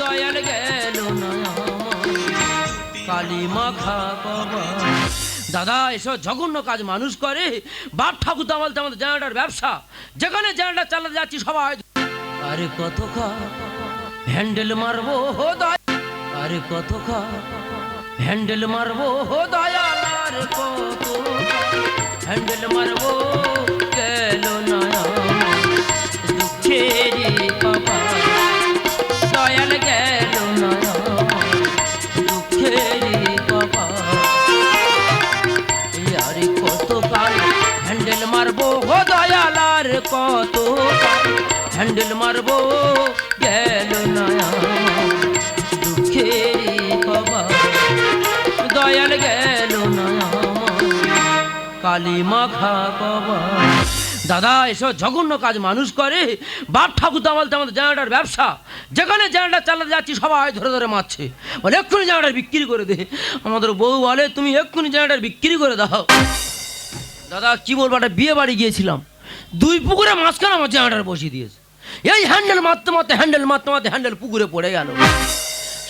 দয়াল গেল কালী মাখা বাবা দাদা এসব জঘন্য কাজ মানুষ করে। বাপ ঠাকুর দামাল আমাদের জেনারেটার ব্যবসা। যেখানে জেনারেটার চালাতে যাচ্ছি সবাই। আরে কত খা, হ্যান্ডেল মারবো হো দয়া। আরে কত খা, হ্যান্ডেল মারবো হো দয়াল আর কত হ্যান্ডেল মারবো। মারবো হো দয়াল আর কত হ্যান্ডেল মারবো গেল না দুঃখেরই বাবা দয়াল গেল কালী মাখা বাবা দাদা এসব জঘন্য কাজ মানুষ করে। বাপ ঠাকুর দামাল আমাদের জেনারেটার ব্যবসা। যেখানে জেনারেটার চালাতে যাচ্ছি, সবাই ধরে ধরে মারছে। বলে, এক্ষুনি জেনারেটার বিক্রি করে দে। আমাদের বউ বলে, তুমি এক্ষুনি জেনারেটার বিক্রি করে দাও। দাদা, কি বলব, একটা বিয়ে বাড়ি গিয়েছিলাম। দুই পুকুরে মাঝখানে আমার জেনারেটার বসিয়ে দিয়েছে। এই হ্যান্ডেল মারতে মারতে হ্যান্ডেল মারতে মারতে হ্যান্ডেল পুকুরে পড়ে গেল।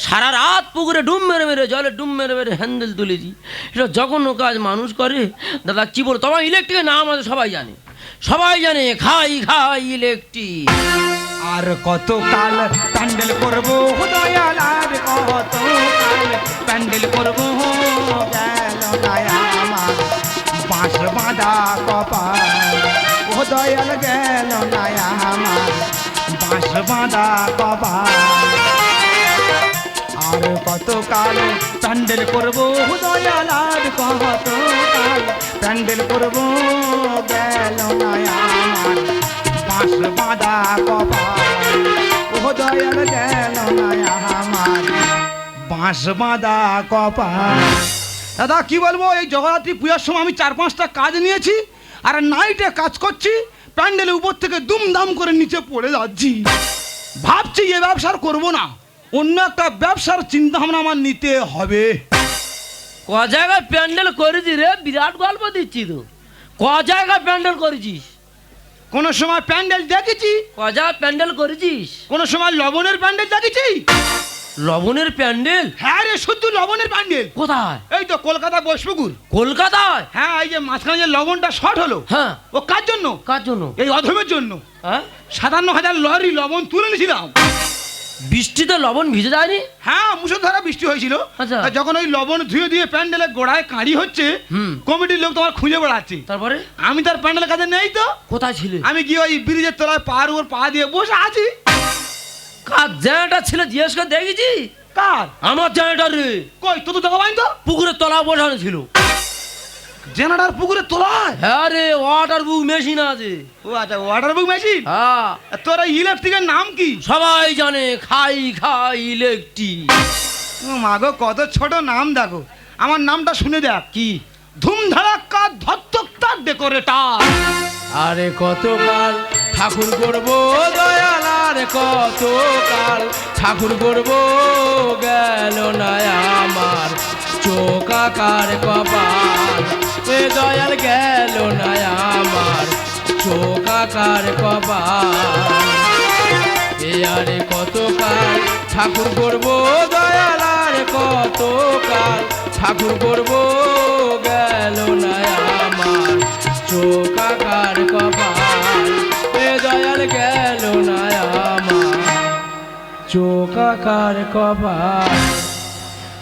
সারা রাত পুকুরে ডুম মেরে মেরে, জলে ডুম মেরে মেরে হ্যান্ডেল তুলেছি। এটা জঘন্য কাজ মানুষ করে। দাদা, কি বল তোমার ইলেকট্রিকের নাম আছে সবাই জানে। সবাই জানে, খাই খাই ইলেকট্রিক আর কত কাল প্যান্ডেল করব দয়াল আর কত কাল প্যান্ডেল করব, গেল দয়া আমার। বাঁশ বাঁধা কপাল ও দয়াল গেল দয়া আমার বাঁশ বাঁধা কপাল আর কত কাল প্যান্ডেল করব দয়াল আর কত কাল প্যান্ডেল করব গেল দয়া আমার বাঁশ বাঁধা কপাল ও দয়াল গেল না আমার বাঁশ বাঁধা কপাল দাদা কি বলব? এই জগদ্ধাত্রী পূজার সময় আমি চার পাঁচটা কাজ নিয়েছি আর নাইটে কাজ করছি প্যান্ডেলের উপর থেকে দুমদাম করে নিচে পড়ে যাচ্ছি। ভাবছি এ ব্যবসার করব না অন্য একটা ব্যবসার চিন্তা ভাবনা আমার নিতে হবে। ক জায়গায় প্যান্ডেল করেছি রে? বিরাট গল্প দিচ্ছি তো। ক জায়গায় প্যান্ডেল করেছিস? কোন সময় প্যান্ডেল দেখেছি? ক জায়গায় প্যান্ডেল করেছিস? কোন সময় লবণের প্যান্ডেল দেখেছি? লবণের প্যান্ডেল? হ্যাঁ রে শুধু লবণের প্যান্ডেল। কোথায়? এই তো কলকাতা বসপুকুর কলকাতায়? হ্যাঁ এই যে মাঝখানে যে লবণটা শর্ট হলো হ্যাঁ। ও কার জন্য? কার জন্য? এই অধমের জন্য। হ্যাঁ? সাতান্ন হাজার লরি লবণ তুলে নিয়েছিলাম। বৃষ্টিতে লবণ ভিজে যায়নি? হ্যাঁ মুসলধারা বৃষ্টি হয়েছিল। আচ্ছা। যখন ওই লবণ ধুয়ে দিয়ে প্যান্ডেলের গোড়ায় কাঁড়ি হচ্ছে। কমিটির লোক তোমার খুঁজে বেড়াচ্ছে। তারপরে? আমি তার প্যান্ডেলের কাছে নেই তো। কোথায় ছিলে? আমি গিয়ে ওই ব্রিজের তলায় পাহাড় উপর পা দিয়ে বসে আছি। কার জেনারেটার ছিল জিজ্ঞেস করে দেখেছি? কার? আমার জেনারেটার রে। কই তো তো দেখা পাইনি তো? পুকুরের তলা বসানো ছিল। জেনারেটার পুকুরে তোলায়? হ্যাঁ রে ওয়াটার বুক মেশিন আছে। ও আচ্ছা ওয়াটার বুক মেশিন হ্যাঁ। তোর এই ইলেকট্রিকের নাম কি? সবাই জানে খাই খাই ইলেকট্রিক মাগো কত ছোট নাম দেখো। আমার নামটা শুনে দেখ। কি? ধুমধারাক্কা ধত্তকতার ডেকোরেটার আরে কতকাল? ঠাকুর করব দয়াল আরে কতকাল ঠাকুর করব গেল না আমার চোকাকার কপাল। এ দয়াল গেল না আমার চোকাকার কপাল। এ আরে কতকাল ঠাকুর করব দয়াল আরে কতকাল ঠাকুর করব গেল না আমার চোকাকার কপাল। দয়াল গেল না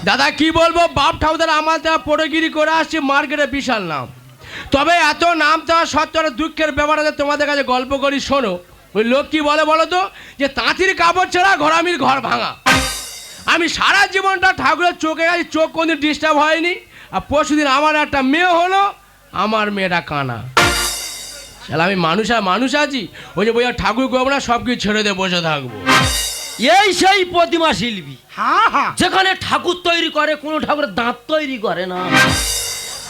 দাদা, কি বলব? বাপ ঠাকুরদার আমার যা পড়েগিরি করে আসছে মার্কেটে বিশাল নাম। তবে এত নাম দেওয়া সত্ত্বেও দুঃখের ব্যাপার আছে, তোমাদের কাছে গল্প করি, শোনো। ওই লোক কি বলে, বলো তো, যে তাঁতির কাপড় ছাড়া ঘোরামির ঘর ভাঙা। আমি সারা জীবনটা ঠাকুরের চোখে আছি, চোখ কোনদিন ডিস্টার্ব হয়নি। আর পরশুদিন আমার একটা মেয়ে হলো, আমার মেয়েটা কানা। শালা আমি মানুষ আর মানুষ আছি? ওই যে বইয়া ঠাকুর করব না সব কিছু ছেড়ে দিয়ে বসে থাকব। এই সেই প্রতিমা শিল্পী। হ্যাঁ হ্যাঁ। যেখানে ঠাকুর তৈরি করে কোনো ঠাকুরের দাঁত তৈরি করে না।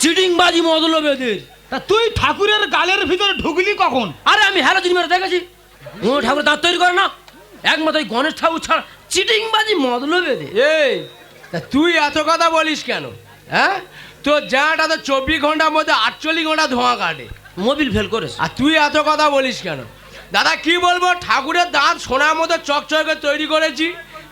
চিটিংবাজি মদলবেদের তা তুই ঠাকুরের গালের ভিতরে ঢুকলি কখন? আরে আমি হ্যালো জিনিস দেখেছি। কোনো ঠাকুর দাঁত তৈরি করে না। একমাত্র গণেশ ঠাকুর ছাড়া চিটিংবাজি মদলবেদের এই তা তুই এত কথা বলিস কেন? হ্যাঁ? তোর জায়গাটা তো চব্বিশ ঘণ্টার মধ্যে আটচল্লিশ ঘণ্টা ধোঁয়া কাটে। মোবিল ফেল করেছে। আর তুই এত কথা বলিস কেন? দাদা কি বলব? ঠাকুরের দাঁত সোনার মতো চকচকে তৈরি করেছি।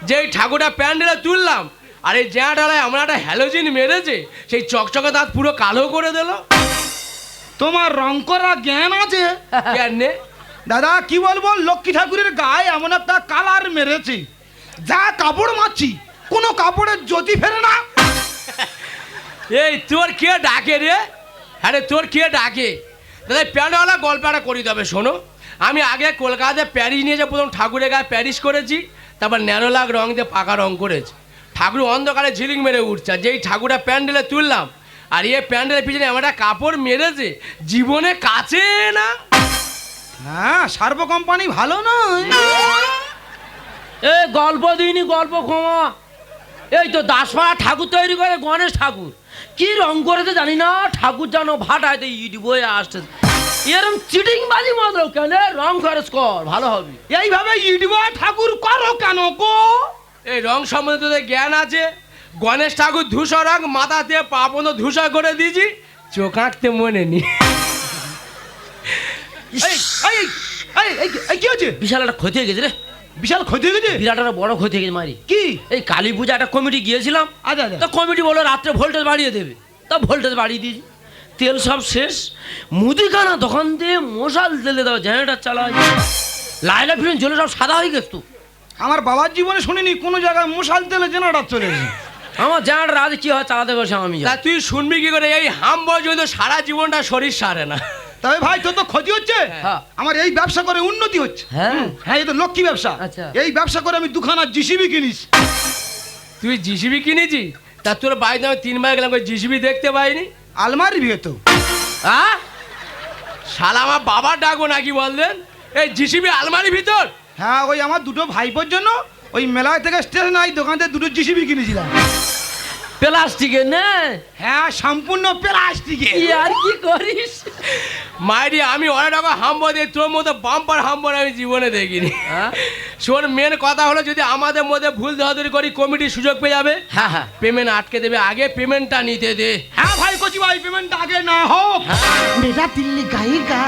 যেই ঠাকুরটা প্যান্ডেলে তুললাম আর এই জ্যাঁটালায় আমরা একটা হ্যালোজিন মেরেছে সেই চকচকে দাঁত পুরো কালো করে দিল। তোমার রং করা জ্ঞান আছে? দাদা কি বলব? লক্ষ্মী ঠাকুরের গায়ে এমন একটা কালার মেরেছে। যা কাপড় মারছি কোনো কাপড়ের জ্যোতি ফেরে না। এই তোর কে ডাকে রে? আরে তোর কে ডাকে? দাদা এই প্যান্ডওয়ালা গল্প একটা করি তবে শোনো। আমি আগে কলকাতাতে প্যারিস নিয়ে যে প্রথম ঠাকুরের গায়ে প্যারিস করেছি তারপর ন্যানো লাগ রং দিয়ে পাকা রং করেছি। ঠাকুর অন্ধকারে ঝিলিং মেরে উঠছে আর যেই ঠাকুরটা প্যান্ডেলে তুললাম আর ইয়ে প্যান্ডেলের পিছনে এমন একটা কাপড় মেরেছে জীবনে কাছে না। হ্যাঁ সার্ব কোম্পানি ভালো নয়। এ গল্প দিইনি গল্প ক্ষমা। এই তো দাসপাড়া ঠাকুর তৈরি করে গণেশ ঠাকুর। কি রং করেছে জানি না ঠাকুর যেন ভাটায় তো ইট বয়ে আসছে। এরম চিটিং বাজি মাত্র কেন? রং খরচ কর ভালো হবে। এইভাবে ইডবা ঠাকুর করো কেন গো? এই রং সম্বন্ধে তোদের জ্ঞান আছে। গণেশ ঠাকুর ধূসর রং মাথাতে পা পর্যন্ত ধূসর করে দিয়েছি চোখ আঁকতে মনে নি এই এই এই কি হচ্ছে বিশাল একটা ক্ষতি হয়ে গেছে রে। বিশাল ক্ষতি হয়ে গেছে? বিরাট একটা বড় ক্ষতি হয়ে গেছে মারি। কি? এই কালী পূজা একটা কমিটি গিয়েছিলাম। আচ্ছা আচ্ছা। তা কমিটি বলল রাত্রে ভোল্টেজ বাড়িয়ে দেবে। তা ভোল্টেজ বাড়িয়ে দিয়েছি। তেল সব শেষ। মুদিখানা দোকান দিয়ে মশাল তেলে দাও জেনারেটার চালা লাইলা ফিরে জ্বলে সব সাদা হয়ে গেছে তো। আমার বাবার জীবনে শুনিনি কোনো জায়গায় মশাল তেলে জেনারেটার চলে আমার জেনারেটার আজ কি হয় চালাতে বসে আমি তুই শুনবি কি করে? এই হাম পর্যন্ত সারা জীবনটা শরীর সারে না। তবে ভাই তোর তো ক্ষতি হচ্ছে। হ্যাঁ। আমার এই ব্যবসা করে উন্নতি হচ্ছে। হ্যাঁ। হ্যাঁ তো লক্ষ্মী ব্যবসা। আচ্ছা। এই ব্যবসা করে আমি দুখানা জিসিবি কিনিস। তুই জিসিবি কিনেছি? তা তোর বাড়িতে আমি তিনবার গেলাম জিসিবি দেখতে পাইনি? আলমারি বিয়ে তো। হ্যাঁ শালা আমার বাবার ডাকবো নাকি বললেন এই জিসিবি আলমারির ভিতর? হ্যাঁ ওই আমার দুটো ভাইপোর জন্য ওই মেলায় থেকে স্টেশন আই দোকান থেকে দুটো জিসিবি কিনেছিলাম। প্লাস্টিকের নে? হ্যাঁ সম্পূর্ণ প্লাস্টিকের। আর কি করিস? মাইরি আমি অনেক টাকা হামবো দিই তোর মতো বাম্পার হামবো আমি জীবনে দেখিনি। হ্যাঁ? শোন মেন কথা হলো যদি আমাদের মধ্যে ভুল ধরাধরি করি কমিটি সুযোগ পেয়ে যাবে। হ্যাঁ হ্যাঁ। পেমেন্ট আটকে দেবে আগে পেমেন্টটা নিতে দে। হ্যাঁ ভাই কচি ভাই পেমেন্ট আগে না হোক। হ্যাঁ। দিল্লি গায়িকা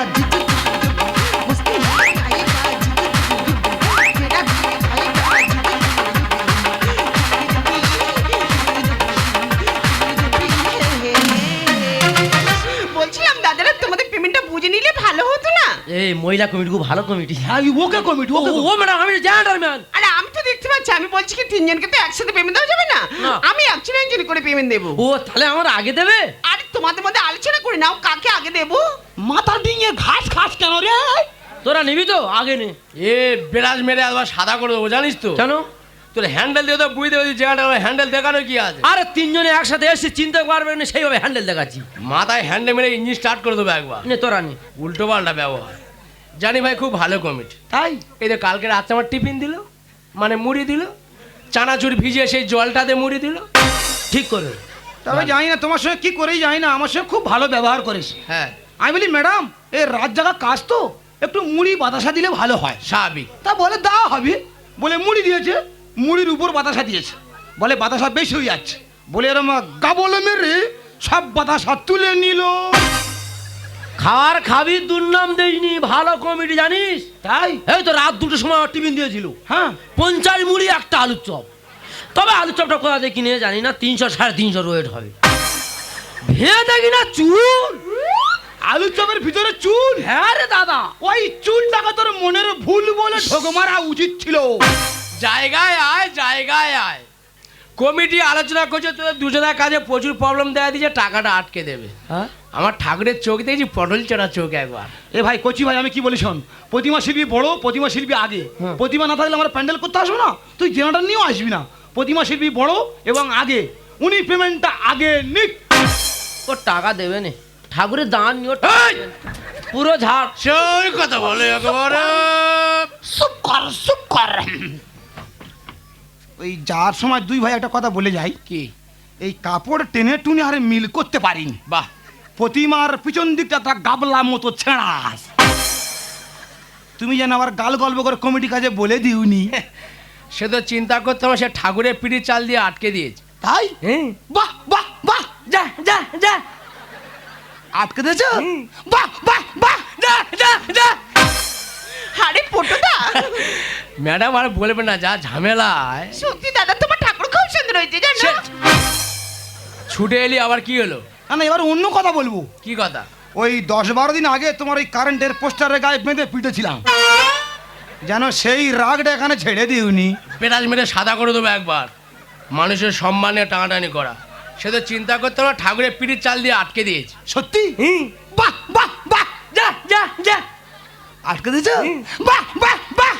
বুঝে নিলে ভালো হতো না। এই মহিলা কমিটি খুব ভালো কমিটি। হ্যাঁ ওকে কমিটি ও ওকে ও ম্যাডাম আমি জেনারেটার ম্যান আরে আমি তো দেখতে পাচ্ছি আমি বলছি কি তিনজনকে তো একসাথে পেমেন্ট দেওয়া যাবে না। আমি একজন একজন করে পেমেন্ট দেবো। ও তাহলে আমার আগে দেবে? আরে তোমাদের মধ্যে আলোচনা করে নাও কাকে আগে দেবো? মাথা ডিঙে ঘাস খাস কেন রে? তোরা নিবি তো আগে নে। এ বেরাজ মেরে একবার সাদা করে দেবো জানিস তো? কেন? তোর হ্যান্ডেল দিয়ে তো বুঝতে পারছি জায়গাটা হ্যান্ডেল দেখানো কি আছে? আরে তিনজনে একসাথে এসে চিনতে পারবে না সেইভাবে হ্যান্ডেল দেখাচ্ছি। মাথায় হ্যান্ডেল মেরে ইঞ্জিন স্টার্ট করে দেবো একবার। নে তোরা নে। উল্টো পাল্টা ব্যবহার। জানি ভাই খুব ভালো কমিটি তাই? এই তো কালকে রাত্রে আমার টিফিন দিল মানে মুড়ি দিল চানাচুর ভিজিয়ে সেই জলটাতে মুড়ি দিল। ঠিক করে। তবে জানি। না তোমার সঙ্গে কি করেই জানি না আমার সঙ্গে খুব ভালো ব্যবহার করিস। হ্যাঁ। আমি বলি ম্যাডাম এ রাত জায়গা কাজ তো একটু মুড়ি বাতাসা দিলে ভালো হয়। স্বাভাবিক। তা বলে দেওয়া হবে বলে মুড়ি দিয়েছে। মুড়ির উপর বাতাসা দিয়েছে। বলে বাতাসা বেশি হয়ে যাচ্ছে। বলে এরম গাবলে মেরে সব বাতাসা তুলে নিল। খাওয়ার খাবি দুর্নাম দেয়নি ভালো কমিটি জানিস? তাই? এই তো রাত দুটোর সময় টিফিন দিয়েছিল। হ্যাঁ। পঞ্চাশ মুড়ি একটা আলুর চপ। তবে আলুর চপটা কোথা দিয়ে কিনে জানি না তিনশো সাড়ে তিনশো ওয়েট হবে। ভেয়ে দেখি না চুল? আলুর চপের ভিতরে চুল? হ্যাঁ রে দাদা। ওই চুল চুলটাকে তোর মনের ভুল বলে ঢোক মারা উচিত ছিল। জায়গায় আয় জায়গায় আয়। কমিটি আলোচনা করছে তোদের দুজনের কাজে প্রচুর প্রবলেম দেখা দিয়েছে টাকাটা আটকে দেবে। হ্যাঁ? আমার ঠাকুরের চোখ দেখছি পটল চড়া চোখ একবার। এ ভাই কচি ভাই আমি কি বলি শোন? প্রতিমা শিল্পী বড় প্রতিমা শিল্পী আগে। হ্যাঁ। প্রতিমা না থাকলে আমরা প্যান্ডেল করতে আসব না? তুই জেনারেটার নিয়েও আসবি না। প্রতিমা শিল্পী বড় এবং আগে। উনি পেমেন্টটা আগে নিক। ও টাকা দেবে নে। ঠাকুরের দান নিয়ে পুরো ঝাড়। সেই কথা বলে একেবারে। চুপ কর চুপ কর। ওই যার সময় দুই ভাই একটা কথা বলে যাই কি? এই কাপড় টেনে টুনে আর মিল করতে পারিনি। বাহ। প্রতিমার পিছন দিকটা তার গাবলা মতো ছেঁড়া তুমি যেন আবার গাল গল্প করে কমিটি কাজে বলে দিওনি। সে তো চিন্তা করতে হবে সে ঠাকুরের পিঠি চাল দিয়ে আটকে দিয়েছে। তাই? হ্যাঁ বাহ বাহ বাহ যা যা যা। আটকে দিয়েছ? বাহ বাহ বাহ যা যা যা। আরে পটুদা। ম্যাডাম আর বলবে না যা ঝামেলায়। সত্যি দাদা তোমার ঠাকুর খুব সুন্দর হয়েছে জানো? ছুটে। এলি আবার কি হলো? না না এবার অন্য কথা বলব। কি কথা? ওই দশ বারো দিন আগে তোমার ওই কারেন্টের পোস্টারের গায়ে বেঁধে পিটেছিলাম। যেন সেই রাগটা এখানে ছেড়ে দিওনি। পেটাজ মেরে সাদা করে দেবো একবার। মানুষের সম্মানে টানাটানি করা। সে তো চিন্তা করতে না ঠাকুরের পিঠির চাল দিয়ে আটকে দিয়েছে। সত্যি? হুম বাহ বাহ বাহ যা যা যা আটকে দিয়েছ? বাহ বাহ বাহ।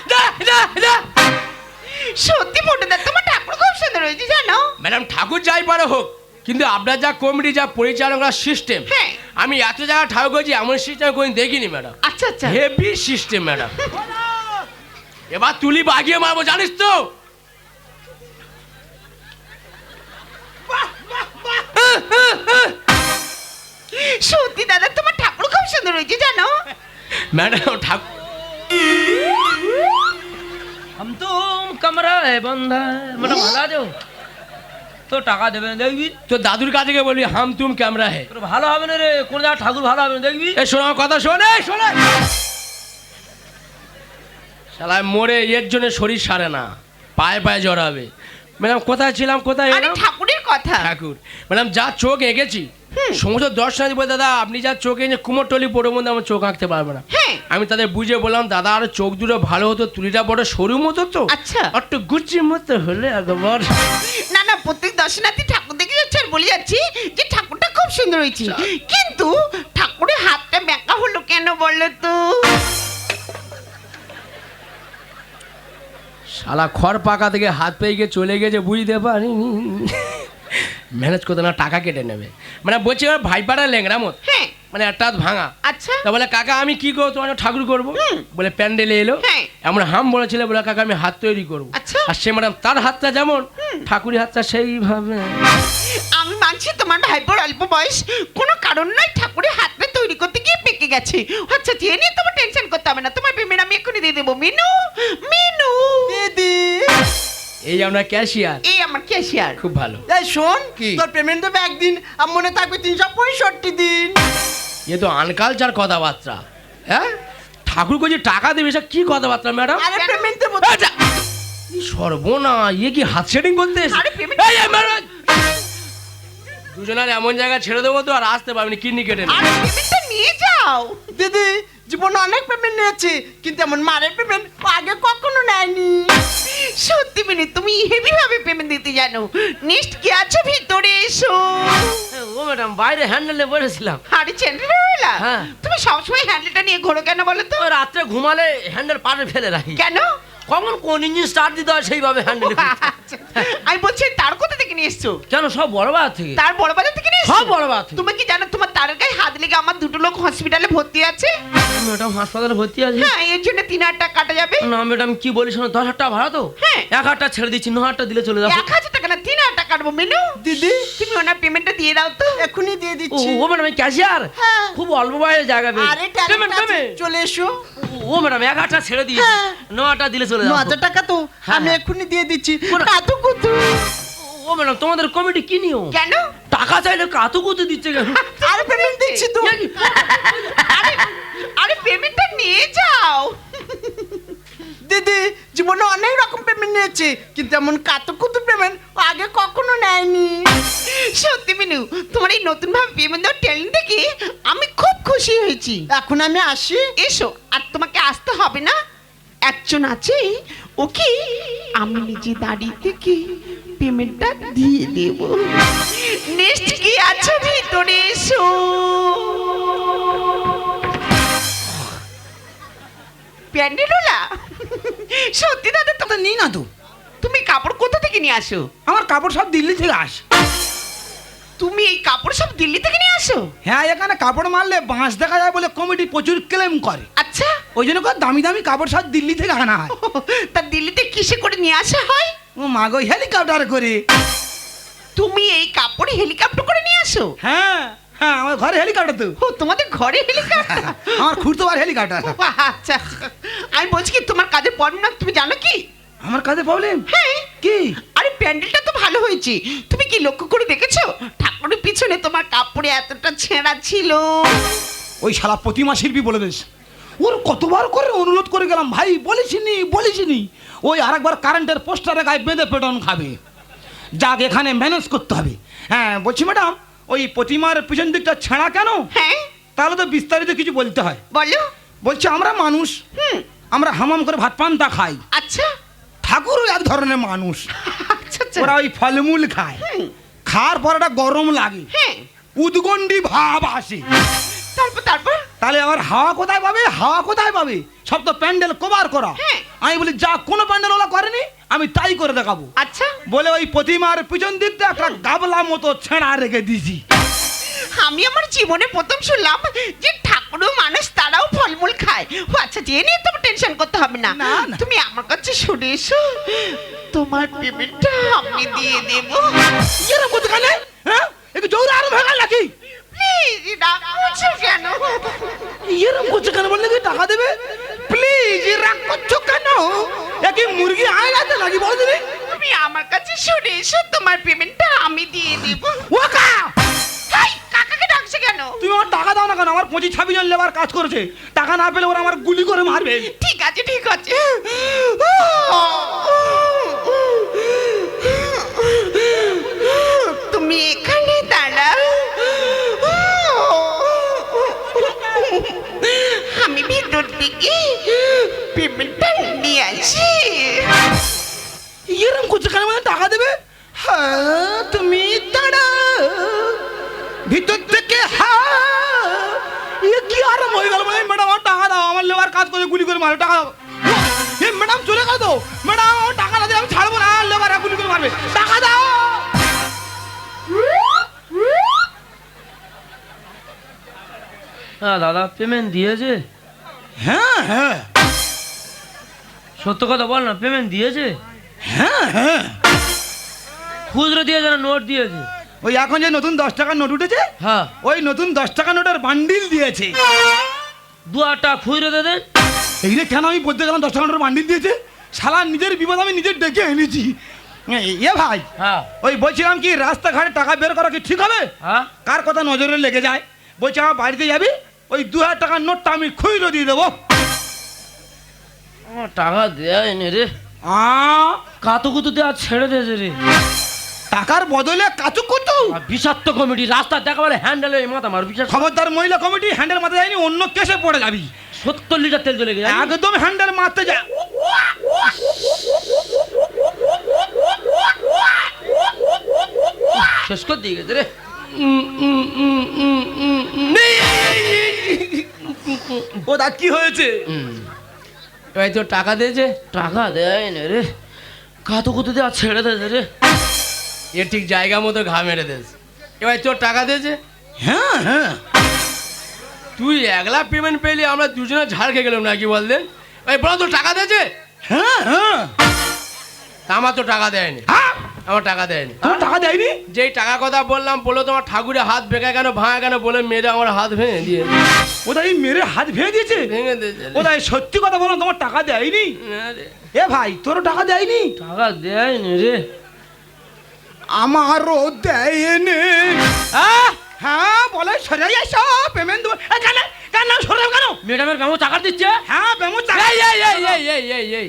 সত্যি পটুদা তোমার ঠাকুর খুব সুন্দর হয়েছে জানো? ম্যাডাম ঠাকুর যাই পারে হোক কিন্তু আপনার যা কমিটি যা পরিচালনার সিস্টেম হ্যাঁ। আমি এত জায়গা ঠাকুর করেছি এমন সিস্টেম কোন দেখিনি ম্যাডাম। আচ্ছা আচ্ছা। Heavy system madam. এবার তুলি বাগিয়ে মারবো জানিস তো? সত্যি দাদা তোমার ঠাকুর খুব সুন্দর হয়েছে জানো? ম্যাডাম ঠাকুর हम तुम कमरा है बंधा है মানে ভালো আছো তো টাকা দেবে না দেখবি তো দাদুর কাছে গিয়ে বলবি হাম তুম ক্যামেরা হে তোর ভালো হবে না রে কোন জায়গায় ঠাকুর ভালো হবে না দেখবি এ শোনো আমার কথা শোন এই শোন শালায় মরে এর জন্য শরীর সারে না পায়ে পায়ে জড়াবে ম্যাডাম কোথায় ছিলাম কোথায় আরে এলাম ঠাকুরের কথা ঠাকুর। ম্যাডাম যা চোখ এঁকেছি সমস্ত দর্শনার্থী বলে দাদা আপনি যা চোখ এঁকে কুমোরটলি পড়ে মধ্যে আমার চোখ আঁকতে পারবে না। হ্যাঁ। আমি তাদের বুঝে বললাম দাদা আর চোখ দুটো ভালো হতো তুলিটা বড় সরু মতো তো। আচ্ছা। একটু গুচির মতো হলে একবার না না প্রত্যেক দর্শনার্থী ঠাকুর দেখে যাচ্ছে আর বলে যাচ্ছি যে ঠাকুরটা খুব সুন্দর হয়েছে। কিন্তু ঠাকুরের হাতটা ব্যাকা হলো কেন বলল তো? শালা খড় পাকা থেকে হাত পেয়ে গিয়ে চলে গেছে বুঝতে পারি ম্যানেজ করতে না টাকা কেটে নেবে। মানে বলছি আমার ভাইপাড়া ল্যাংরা মত হ্যাঁ। মানে একটা হাত ভাঙা। আচ্ছা। তা বলে কাকা আমি কি করব? তোমার ঠাকুর করব? বলে প্যান্ডেলে এলো। হ্যাঁ। এমন হাম বলেছিল বলে কাকা আমি হাত তৈরি করব। আচ্ছা। আর সে ম্যাডাম তার হাতটা যেমন ঠাকুরের হাতটা সেইভাবে। আমি মানছি তোমার ভাইপোর অল্প বয়স। কোনো কারণ নয় ঠাকুরের হাতটা তৈরি করতে গিয়ে পেকে গেছে। আচ্ছা যে নিয়ে তোমার টেনশন করতে হবে না। তোমার পেমেন্ট আমি এক্ষুনি দিয়ে দেবো। মিনু মিনু। এই আমরা ক্যাশিয়ার এই আমার ক্যাশিয়ার খুব ভালো। এই শোন কি? তোর পেমেন্ট দেবে একদিন আর মনে থাকবে তিনশো পঁয়ষট্টি দিন। এ তো আনকালচার কথাবার্তা। হ্যাঁ? ঠাকুর কাছে টাকা দেবে সব কি কথাবার্তা ম্যাডাম আরে পেমেন্ট দেবো সর্বনা ইয়ে কি হাত সেটিং করতে এসে- আরে payment- এই, এই, ম্যাডাম! দুজনের এমন জায়গায় ছেড়ে দেবো তো আর আসতে পারবি না কিডনি কেটে আর নেবে পেমেন্টটা নিয়ে যাও দিদি জীবনে অনেক পেমেন্ট নিয়েছি কিন্তু এমন মারের পেমেন্ট আগে কখনো নেয়নি। সত্যি মিনি তুমি হেভি ভাবে পেমেন্ট দিতে জানো। নেক্সট কি আছে ভিতরে এসো। ও ম্যাডাম বাইরে হ্যান্ডেলে বসেছিলাম। আরে চ্যান্ডেলা হইলা তুমি সবসময় হ্যান্ডেলটা নিয়ে ঘোরো কেন বলো তো? তো রাত্রে ঘুমালে হ্যান্ডেল পাড়ে ফেলে রাখি। কেন? কখন কোন ইঞ্জিন স্টার্ট দিতে হয় সেইভাবে হ্যান্ডেল আচ্ছা, আমি বলছি তার কোথা থেকে নিয়ে এসছো? কেন সব বড় বাজার থেকে। তার বড় বাজার থেকে নিয়ে এসছো? সব বড় বাজার তুমি কি জানো তোমার তার গায়ে হাত লেগে আমার দুটো লোক হসপিটালে ভর্তি আছে? ম্যাডাম হাসপাতালে ভর্তি আছে? হ্যাঁ এর জন্য তিন হাজার টাকা কাটা যাবে। না ম্যাডাম কি বলিস না দশ হাজার টাকা ভাড়া তো? হ্যাঁ। এক হাজার টাকা ছেড়ে দিচ্ছি ন হাজার টাকা দিলে চলে যাব। এক হাজার টাকা না তিন হাজার টাকা কাটবো মেনু। দিদি। তুমি ওনার পেমেন্টটা দিয়ে দাও তো। এখনই দিয়ে দিচ্ছি। ও ম্যাডাম ক্যাশিয়ার হ্যাঁ। খুব অল্প বয়সে জায়গা ট্যালেন্ট চলে এসো। ও ম্যাডাম এক হাজার টাকা ছেড়ে দিয়েছি। হ্যাঁ। ন হাজার টাকা দিলে চলে ন যাব হাজার টাকা তো হ্যাঁ, আমি হ্যাঁ। এক্ষুনি দিয়ে দিচ্ছি। কাতু কুতু ও ম্যাডাম তোমাদের কমিটি কি নিও কেন? টাকা চাইলে কাতু কুতু দিচ্ছে কেন? আর পেমেন্ট দিচ্ছি তো। আরে আরে পেমেন্টটা নিয়ে যাও। দিদি জীবনে অনেক রকম পেমেন্ট নিয়েছি কিন্তু এমন কাতু কুতু পেমেন্ট আগে কখনো নেয়নি। সত্যি মিনু তোমার এই নতুন ভাবে পেমেন্ট দেওয়ার ট্যালেন্ট দেখে আমি খুব খুশি হয়েছি। এখন আমি আসি। এসো আর তোমাকে আসতে হবে না। একজন আছে, ওকে আমি নিজে দাঁড়িয়ে থেকে পেমেন্টটা দিয়ে দেব। নেক্সট কি আছে ভিতরে এসো। প্যান্ডেলোলা সত্যি দাদা তো নিই না তো। তুমি কাপড় কোথা থেকে নিয়ে আসো? আমার কাপড় সব দিল্লি থেকে আসে। তুমি এই কাপড় সব দিল্লি থেকে নিয়ে আসো? হ্যাঁ এখানে কাপড় মারলে বাঁশ দেখা যায় বলে কমিটি প্রচুর ক্লেম করে। আচ্ছা। ওই জন্য করে দামি দামি কাপড় সব দিল্লি থেকে আনা হয়। তা দিল্লিতে কিসে করে নিয়ে আসা হয়? ও মাগো হেলিকপ্টার করে। তুমি এই কাপড় হেলিকপ্টার করে নিয়ে আসো? হ্যাঁ হ্যাঁ আমার ঘরে হেলিকপ্টার তো। ও তোমাদের ঘরে হেলিকপ্টার আমার খুঁড়তে পার হেলিকপ্টার আচ্ছা। আমি বলছি কি তোমার কাজের প্রবলেম না তুমি জানো কি? আমার কাছে প্রবলেম হ্যাঁ। কি? আরে প্যান্ডেলটা তো ভালো হয়েছে। তুমি কি লক্ষ্য করে দেখেছ? ঠাকুরের পিছনে তোমার কাপড়ে এতটা ছেঁড়া ছিল। ওই শালা প্রতিমা শিল্পী বলে দিস। ওর কতবার করে অনুরোধ করে গেলাম ভাই বলিসনি বলিসনি ওই আরেকবার কারেন্টের পোস্টারে গায়ে বেঁধে পেটন খাবে। যাক এখানে ম্যানেজ করতে হবে। হ্যাঁ বলছি ম্যাডাম ওই প্রতিমার পিছন দিকটা ছেঁড়া কেন? হ্যাঁ। তাহলে তো বিস্তারিত কিছু বলতে হয়। বলো। বলছি আমরা মানুষ। হুম। আমরা হামাম করে ভাত পান্তা খাই। আচ্ছা। ঠাকুরও এক ধরনের মানুষ। আচ্ছা আচ্ছা। ওরা ওই ফলমূল খায়। হুম, খাওয়ার পর একটা গরম লাগে। হ্যাঁ। উদ্গন্ডি ভাব আসে। তারপর তারপর? তাহলে আবার হাওয়া কোথায় পাবে? হাওয়া কোথায় পাবে? সব তো প্যান্ডেল কভার করা। হ্যাঁ। আমি বলি যা কোনো প্যান্ডেল ওলা করেনি? আমি তাই করে দেখাবো। আচ্ছা। বলে ওই প্রতিমার পিছন দিকটা একটা গাবলা মতো ছেঁড়া রেখে দিছি আমি আমার জীবনে প্রথম শুনলাম যে ঠাকুরও মানুষ তারাও ফলমূল খায়। ও আচ্ছা যে নিয়ে তোমার টেনশন করতে হবে না। তুমি আমার কাছে শুনে এসো। তোমার পেমেন্টটা আমি দিয়ে দেব। এরকম করতে গেলে হ্যাঁ? একটু জোরে আরও ভেঙা নাকি? প্লিজ রাগ করছ কেন? এরকম করছে কেন বললে কি টাকা দেবে? প্লিজ রাগ করছ কেন? একই মুরগি আয়নাতে নাকি বলে দিবি তুমি আমার কাছে শুনে এসো তোমার পেমেন্টটা আমি দিয়ে দেব। ওকা! হাই! ডাকছে কেন? তুমি আমার টাকা দাও না কেন? আমার পঁচিশ ছাব্বিশ জন লেবার কাজ করেছে। টাকা না পেলে ওরা আমার গুলি করে মারবে। ঠিক আছে ঠিক আছে। তুমি এখানে দাঁড়াও। আমি ভিতর থেকে পেমেন্টটা নিয়ে আসি। এরকম করছে কেন? মানে টাকা দেবে? হ্যাঁ তুমি দাঁড়াও। ভিতর কাজ করে গুলি করে মারে টাকা দাও। ম্যাডাম চলে গেল তো। ম্যাডাম আমার টাকা না আমি ছাড়বো না। লেবার গুলি করে মারবে। টাকা দাও। হ্যাঁ দাদা পেমেন্ট দিয়েছে? হ্যাঁ হ্যাঁ। সত্য কথা বল না পেমেন্ট দিয়েছে? হ্যাঁ হ্যাঁ। খুচরো দিয়েছে না নোট দিয়েছে? ওই এখন যে নতুন দশ টাকার নোট উঠেছে হ্যাঁ। ওই নতুন দশ টাকা নোটের বান্ডিল দিয়েছে। দু খুচরো দিয়ে দেন এই রে কেন আমি বলতে গেলাম দশ টাকা বান্ডিল দিয়েছে? শালা নিজের বিপদ আমি নিজের ডেকে এনেছি। এ- এ ভাই হ্যাঁ। ওই বলছিলাম কি রাস্তাঘাটে টাকা বের করা কি ঠিক হবে? হ্যাঁ। কার কথা নজরে লেগে যায়? বলছি আমার বাড়িতে যাবি? ওই দু হাজার টাকার নোটটা আমি খুইরো দিয়ে দেবো। টাকা দেয়নি রে। আ? কাতু কুতু দেওয়া ছেড়ে দিয়েছে রে। টাকার বদলে কাচু কুতু আর বিষাক্ত কমিটি রাস্তা দেখাবারে হ্যান্ডেলে মাথা মার বিশেষ খবরদার মহিলা কমিটি হ্যান্ডেল মাথা যায়নি অন্য কেসে পড়ে যাবি। সত্তর লিটার তেল চলে গেছে একদম হ্যান্ডেল মারতে যায় শেষ করে দিয়ে গেছে রে। ও দা কি হয়েছে? তোর টাকা দিয়েছে? টাকা দেয়নি রে। কাতু কুতু দেওয়া ছেড়ে দিয়েছে রে। এ ঠিক জায়গা মতো ঘা মেরে দেস এবার তোর টাকা দিয়েছে? হ্যাঁ হ্যাঁ। তুই একলা পেমেন্ট পেলি আমরা দুজনে ঝাড় খেয়ে গেলাম নাকি বললেন? ভাই বলো তোর টাকা দিয়েছে? হ্যাঁ হ্যাঁ। আমার তো টাকা দেয়নি। হ্যাঁ আমার টাকা দেয়নি। তোমার টাকা দেয়নি? যেই টাকা কথা বললাম বলল তোমার ঠাকুরের হাত ভেঙে কেন ভাঙা কেন বলে মেরে আমার হাত ভেঙে দিয়ে ওটা এই মেরে হাত ভেঙে দিয়েছে? ভেঙে দিয়েছে। ওটা এই সত্যি কথা বলো তোমার টাকা দেয়নি? এ ভাই তোর টাকা দেয়নি? টাকা দেয়নি রে। আমারও দেয়নি! হ্যাঁ বলে সরে এসো পেমেন্ট দেবো কেন কেন সরে কেন? ম্যাডামের টাকা দিচ্ছে? হ্যাঁ পেমেন্ট এই এই এই এই এই এই এই।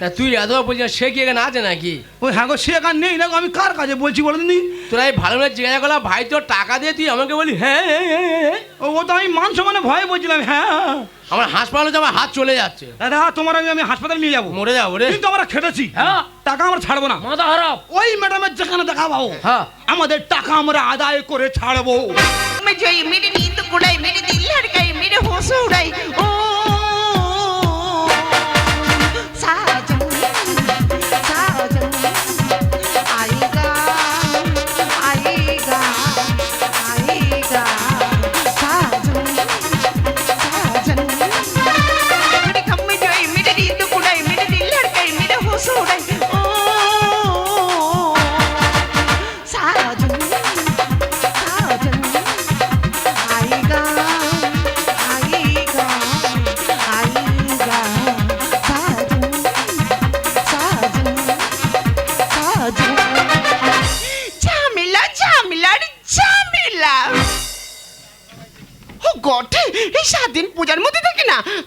তা তুই এত বলছিস সে কি এখানে আছে নাকি? ওই হ্যাঁ গো সে এখানে নেই। না আমি কার কাছে বলছি বলে দিনি তোরা এই ভালো করে জিজ্ঞাসা করলাম ভাই তোর টাকা দিয়ে তুই আমাকে বলি হ্যাঁ হ্যাঁ, হ্যাঁ, হ্যাঁ। ও তো আমি মান সম্মানে ভয়ে বলছিলাম হ্যাঁ। আমার হাসপাতালে যাব হাত চলে যাচ্ছে। দাদা তোমার আমি আমি হাসপাতালে নিয়ে যাব। মরে যাব রে। কিন্তু আমরা খেটেছি। হ্যাঁ। টাকা আমরা ছাড়বো না। মাথা খারাপ। ওই ম্যাডামের যেখানে দেখা পাবো হ্যাঁ। আমাদের টাকা আমরা আদায় করে ছাড়বো। আমি জয় মিটি নিন্দু কুড়াই মিটি দিল্লার গায়ে মিটি হোসু উড়াই। ও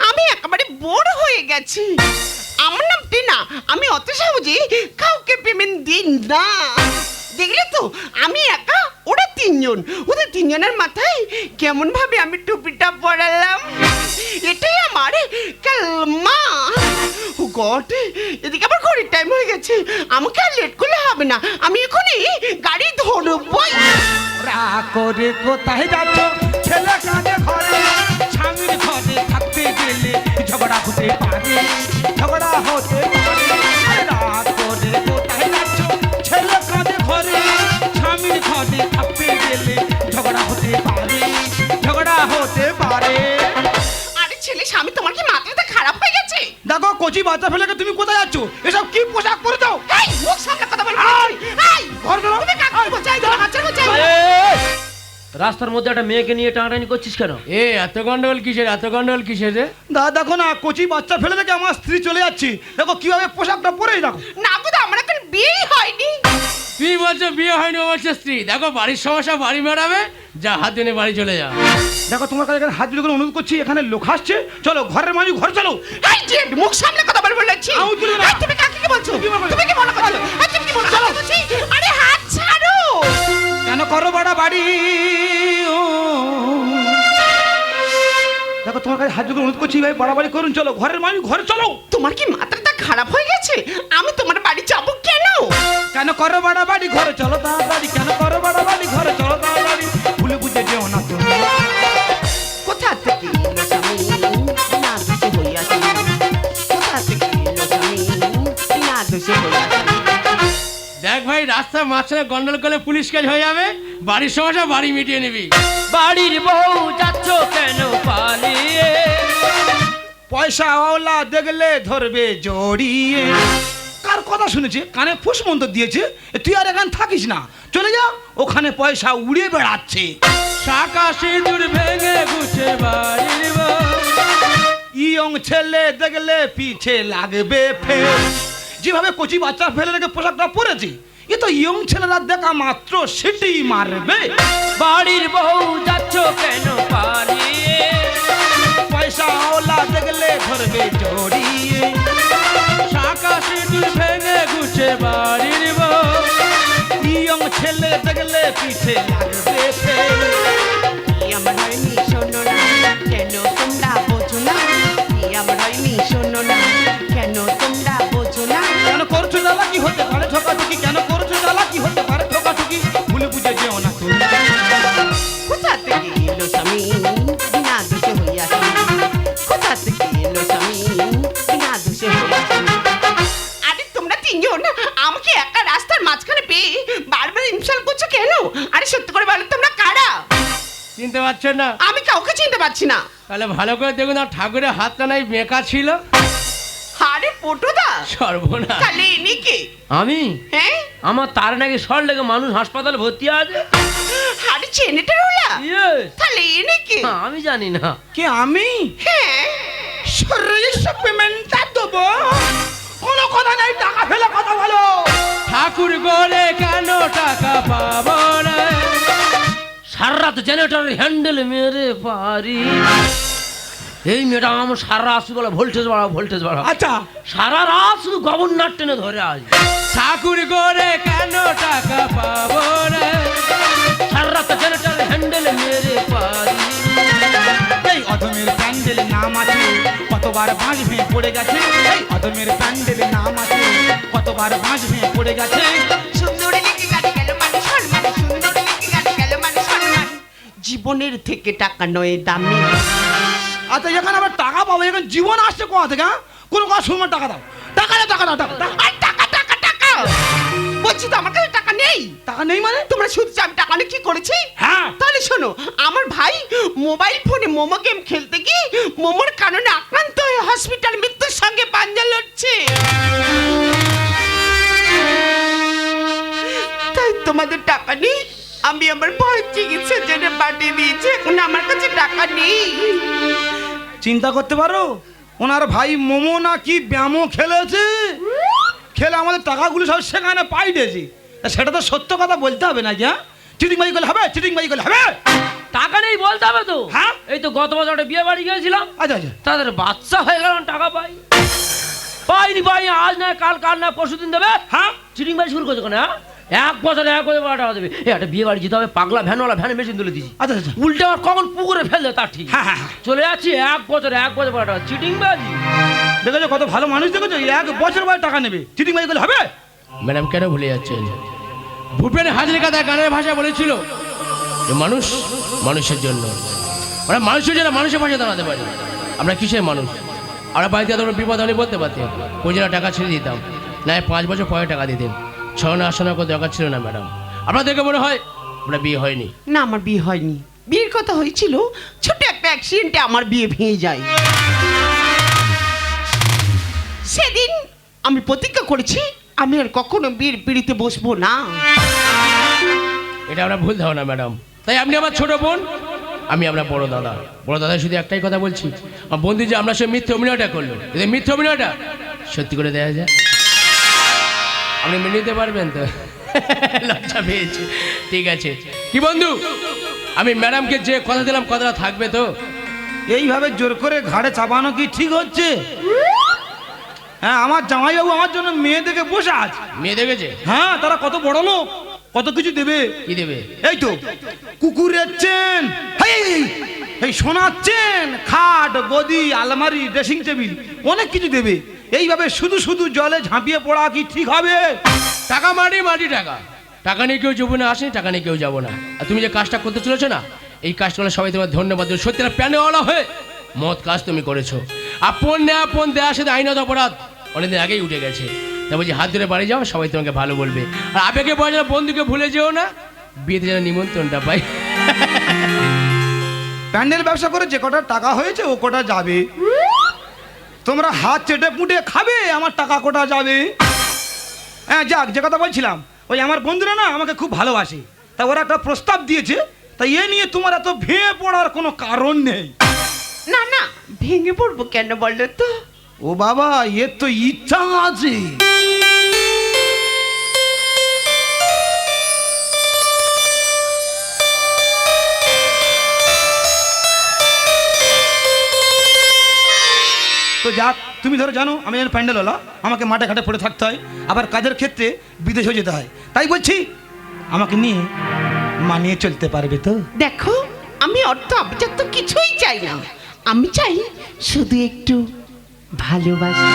আমি একেবারে বোর হয়ে গেছি। আমার নাম টিনা, আমি অত সহজে কাউকে পেমেন্ট দিই না। দেখলে তো, আমি একা, ওরা তিনজন। ওদের তিনজনের মাথায় কেমন ভাবে আমি টুপিটা পরালাম? এটাই আমার কালমা। গড, এদিকে আবার ঘড়ির টাইম হয়ে গেছে। আমাকে আর লেট করলে হবে না। আমি এখনই গাড়ি ধরবই। করে কোথায় যাচ্ছ? ছেলে ঘরে। গেলে ঝগড়া হতে পারে। ঝগড়া হতে পারে আরে করে কোথায় যাচ্ছ ছেলে কাঁদে ঘরে স্বামীর ঘরে থাকতে গেলে ঝগড়া হতে পারে ঝগড়া হতে পারে। আরে ছেলে স্বামী তোমার কি মাথাটা খারাপ হয়ে গেছে? দেখো কচি বাচ্চা ফেলে তুমি কোথায় যাচ্ছ? এসব কি পোশাক পরে যাও এই মুখ সামনে কথা বলবি রাস্তার মধ্যে একটা মেয়েকে নিয়ে টানাটানি করছিস কেন? এ এত গন্ডগোল কিসের এত গন্ডগোল কিসের রে? দা দেখো না কচি বাচ্চা ফেলে দেখে আমার স্ত্রী চলে যাচ্ছে। দেখো কীভাবে পোশাকটা পরেই দেখো। না গো আমার এখন বিয়েই হয়নি। তুই বলছো বিয়ে হয়নি ও বলছে স্ত্রী? দেখো বাড়ির সমস্যা বাড়ি মেটাবে যা হাত দিনে বাড়ি চলে যা। দেখো তোমার কাছে এখানে হাত জুড়ে করে অনুরোধ করছি এখানে লোক আসছে চলো ঘরের মাঝে ঘর চলো। এই যে মুখ সামনে কথা বলব বলেছি। আমি তুলি না। তুমি কাকে কি বলছো? তুমি কি বলছো? তুমি কি মনে করছ তুমি কি মনে করছ আরে হাত ছাড়ো। কেন করো বাড়া বাড়ি। ও। দেখো তোমার কাছে হাত জুড়ে অনুরোধ করছি ভাই বাড়াবাড়ি করুন চলো ঘরের মানুষ ঘরে চলো। তোমার কি মাথাটা খারাপ হয়ে গেছে? আমি তোমার বাড়ি যাব কেন? কেন করো বাড়া বাড়ি ঘরে চলো তাড়াতাড়ি কেন করো বাড়া বাড়ি ঘরে চলো তাড়াতাড়ি ভুলে বুঝে যেও না তুমি। কোথা থেকে না দোষে হইয়াছি কোথা থেকে না দোষে হইয়াছি রাস্তার মাঝখানে গন্ডল করলে পুলিশ কাজ হয়ে যাবে। বাড়ির সমস্যা বাড়ি মিটিয়ে নিবি। বাড়ির বউ যাচ্ছ কেন পালিয়ে? পয়সা ওলা দেখলে ধরবে জড়িয়ে। কার কথা শুনেছে? কানে ফুস ফুসমন্ত দিয়েছে? তুই আর এখানে থাকিস না। চলে যা ওখানে পয়সা উড়ে বেড়াচ্ছে। শাখা সিঁদুর ভেঙে গুছে বাড়ির বউ। ইয়ং ছেলে দেখলে পিছে লাগবে ফের। যেভাবে কচি বাচ্চা ফেলে রেখে পোশাকটা পরেছে এ তো ইয়ং ছেলেরা দেখা মাত্র সেটি মারবে। বাড়ির বউ যাচ্ছ কেন পালিয়ে? পয়সা ওলা দেখলে ধরবে জড়িয়ে। শাখা সিঁদুর ভেঙে গুছে বাড়ির বউ। ইয়ং ছেলে দেখলে পিছে লাগবে পারছেন না। আমি কাউকে চিনতে পারছি না। তাহলে ভালো করে দেখুন না ঠাকুরের হাতটা নাই মেকা ছিল। আরে পটুদা। সর্বনা তাহলে ইনি কে? আমি? হ্যাঁ? আমার তার নাকি শর লেগে মানুষ হাসপাতালে ভর্তি আছে। আরে চেনেটা রোলা? Yes! তাহলে ইনি কে? আমি জানি না। কে আমি? হ্যাঁ। শরীর পেমেন্টটা দেবো। কোনো কথা নাই টাকা ফেলে কথা বলো। ঠাকুর গলে কেন টাকা পাবো না? সারা রাত হ্যান্ডেল মেরে পারি। এই ম্যাডাম আমার সারা রাত বলে ভোল্টেজ বাড়াও ভোল্টেজ বাড়াও। আচ্ছা। সারা রাত শুধু গভর্নর টেনে ধরে আজ ঠাকুর করে কেন টাকা পাবো না? সারা রাত হ্যান্ডেল মেরে পারি। এই অধমের প্যান্ডেল নাম আছে কতবার বাঁশ ভেঙে পড়ে গেছে। এই অধমের প্যান্ডেল নাম আছে কতবার বাঁশ ভেঙে পড়ে গেছে। জীবনের থেকে টাকা নয় দামি। আচ্ছা এখানে আবার টাকা পাবো এখানে জীবন আসছে কোথা থেকে হ্যাঁ? কোনো কথা শুনব টাকা দাও। টাকা দাও টাকা দাও টাকা টাকা টাকা টাকা। বলছি তো আমার কাছে টাকা নেই। টাকা নেই মানে? তোমরা শুনছো আমি টাকা নিয়ে কি করেছি? হ্যাঁ। তাহলে শোনো আমার ভাই মোবাইল ফোনে মোমো গেম খেলতে গিয়ে মোমোর কারণে আক্রান্ত হয়ে হসপিটাল মৃত্যুর সঙ্গে পাঞ্জা লড়ছে। তাই তোমাদের টাকা নেই? আমি আমার ভয় চিকিৎসার জন্য পাঠিয়ে দিয়েছি। এখন আমার কাছে টাকা নেই। চিন্তা করতে পারো? ওনার ভাই মোমো না কি ব্যামো খেলেছে? খেলে আমাদের টাকাগুলো সব সেখানে পাই দিয়েছি তা সেটা তো সত্য কথা বলতে হবে না কি হ্যাঁ? চিটিং বাজি করলে হবে চিটিং বাজি করলে হবে? টাকা নেই বলতে হবে তো। হ্যাঁ? এই তো গত বছর একটা বিয়ে বাড়ি গিয়েছিলাম। আচ্ছা আচ্ছা। তাদের বাচ্চা হয়ে গেল টাকা পাই। পাইনি পাই আজ নয় কাল কাল না পরশু দিন দেবে। হ্যাঁ? চিটিং বাড়ি শুরু করছ কেন হ্যাঁ? এক বছরে এক বছর বারো টাকা দেবে। এ একটা বিয়ে বাড়ি যেতে হবে পাগলা ভ্যানওয়ালা ভ্যানে মেশিন তুলে দিয়েছি। আচ্ছা আচ্ছা উল্টে আবার কখন পুকুরে ফেললে তার ঠিক। হ্যাঁ হ্যাঁ হ্যাঁ। চলে যাচ্ছি এক বছর এক বছর বারো টাকা। চিটিং বাজি দেখেছ কত ভালো মানুষ দেখেছ? এক বছর পরে টাকা নেবে। চিটিং বাজি করলে হবে? ম্যাডাম কেন ভুলে যাচ্ছেন? ভূপেন হাজরিকা তার গানের ভাষায় বলেছিল। যে মানুষ মানুষের জন্য। আমরা মানুষের জন্য মানুষের পাশে দাঁড়াতে পারি। আমরা কিসের মানুষ? আমরা বাড়িতে তোমরা বিপদ হলে বলতে পারতেন পয়লা টাকা ছেড়ে দিতাম? না পাঁচ বছর পরে টাকা দিতেন। ছনা আসনা কোনো দরকার ছিল না ম্যাডাম। আপনার দেখে মনে হয় আমরা বিয়ে হয়নি? না আমার বিয়ে হয়নি। বিয়ের কথা হয়েছিল ছোট একটা অ্যাক্সিডেন্টে আমার বিয়ে ভেঙে যায়। সেদিন আমি প্রতিজ্ঞা করেছি আমি আর কখনো বিয়ের পিড়িতে বসবো না। এটা আমরা ভুল ধারণা ম্যাডাম। তাই আপনি আমার ছোট বোন আমি আমরা বড় দাদা। বড় দাদা শুধু একটাই কথা বলছি। আমার বন্ধু যে আমরা সে মিথ্যে অভিনয়টা করল। যদি মিথ্যে অভিনয়টা সত্যি করে দেওয়া যায়। আপনি মেনে নিতে পারবেন তো? লজ্জা পেয়েছে। ঠিক আছে। কি বন্ধু? আমি ম্যাডামকে যে কথা দিলাম কথাটা থাকবে তো? এইভাবে জোর করে ঘাড়ে চাপানো কি ঠিক হচ্ছে? হ্যাঁ আমার জামাইবাবু আমার জন্য মেয়ে দেখে বসে আছে। মেয়ে দেখেছে? হ্যাঁ তারা কত বড় লোক কত কিছু দেবে। কি দেবে? এই তো কুকুরের চেন এই সোনার চেন খাট গদি আলমারি ড্রেসিং টেবিল অনেক কিছু দেবে। এইভাবে শুধু শুধু জলে ঝাঁপিয়ে পড়া কি ঠিক হবে? টাকা মাটি মাটি টাকা। টাকা নিয়ে কেউ জীবনে আসেনি টাকা নিয়ে কেউ যাব না। আর তুমি যে কাজটা করতে চলেছো না এই কাজটা করলে সবাই তোমার ধন্যবাদ দেবে। সত্যি না প্যানেওয়ালা হয়ে মত কাজ তুমি করেছ। আপন না আপন দেওয়ার সাথে আইনত অপরাধ। অনেকদিন আগেই উঠে গেছে। তা বলছি হাত ধরে বাড়ি যাও সবাই তোমাকে ভালো বলবে। আর আবেগে বলা যেন বন্ধুকে ভুলে যেও না বিয়েতে যেন নিমন্ত্রণটা পাই। প্যান্ডেল ব্যবসা করে যে কটা টাকা হয়েছে ও কটা যাবে? তোমরা হাত চেটে পুটে খাবে আমার টাকা কোটা যাবে। হ্যাঁ যাক যে কথা বলছিলাম ওই আমার বন্ধুরা না আমাকে খুব ভালোবাসে। তা ওরা একটা প্রস্তাব দিয়েছে তা এ নিয়ে তোমার এত ভেঙে পড়ার কোনো কারণ নেই। না না ভেঙে পড়ব কেন বলল তো? ও বাবা এর তো ইচ্ছা আছে। তো যাক তুমি ধরো জানো, আমি যেন প্যান্ডেলওয়ালা, আমাকে মাঠে ঘাটে পড়ে থাকতে হয়, আবার কাজের ক্ষেত্রে বিদেশেও যেতে হয়। তাই বলছি, আমাকে নিয়ে মানিয়ে চলতে পারবে তো? দেখো, আমি অর্থ তো কিছুই চাই না। আমি চাই শুধু একটু ভালোবাসা।